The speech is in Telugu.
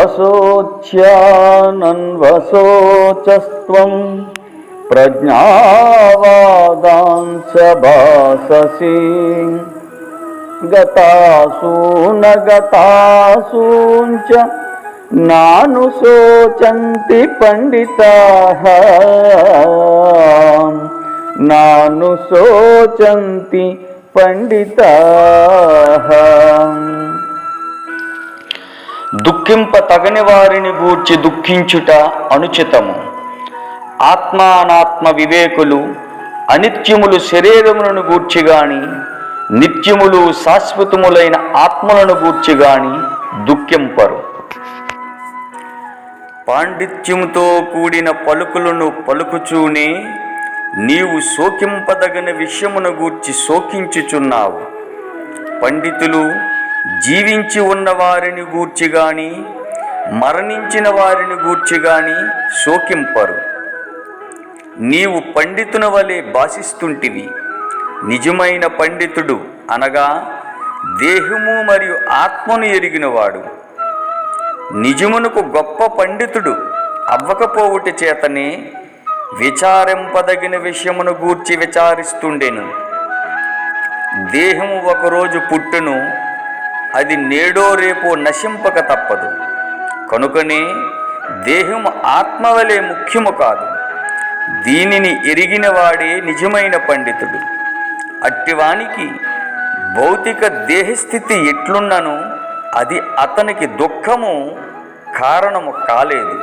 అశోచ్యానన్వశోచస్త్వం ప్రజ్ఞావాదాంశ భాససి. గతాసూన గతాసూంచ నాను శోచంతి పండితా. దుఃఖింప తగని వారిని గూర్చి దుఃఖించుట అనుచితము. ఆత్మానాత్మ వివేకులు అనిత్యములు శరీరములను గూర్చి గాని నిత్యములు శాశ్వతములైన ఆత్మలను గూర్చి గాని దుఃఖింపరు. పాండిత్యముతో కూడిన పలుకులను పలుకుచూనే నీవు శోకింపదగిన విషయమును గూర్చి శోకించుచున్నావు. పండితులు జీవించి ఉన్న వారిని గూర్చి గాని మరణించిన వారిని గూర్చి గాని శోకింపరు. నీవు పండితున వలె భాషిస్తుంటివి నిజమైన పండితుడు అనగా దేహము మరియు ఆత్మను ఎరిగినవాడు. నిజమునకు గొప్ప పండితుడు అవ్వకపోవుట చేతనే విచారింపదగిన విషయమును గూర్చి విచారిస్తుండెను. దేహము ఒకరోజు పుట్టును అది నేడో రేపో నశింపక తప్పదు. కనుకనే దేహం ఆత్మవలే ముఖ్యము కాదు. దీనిని ఎరిగిన వాడే నిజమైన పండితుడు. అట్టివానికి భౌతిక దేహస్థితి ఎట్లున్నను అది అతనికి దుఃఖము కారణము కాలేదు.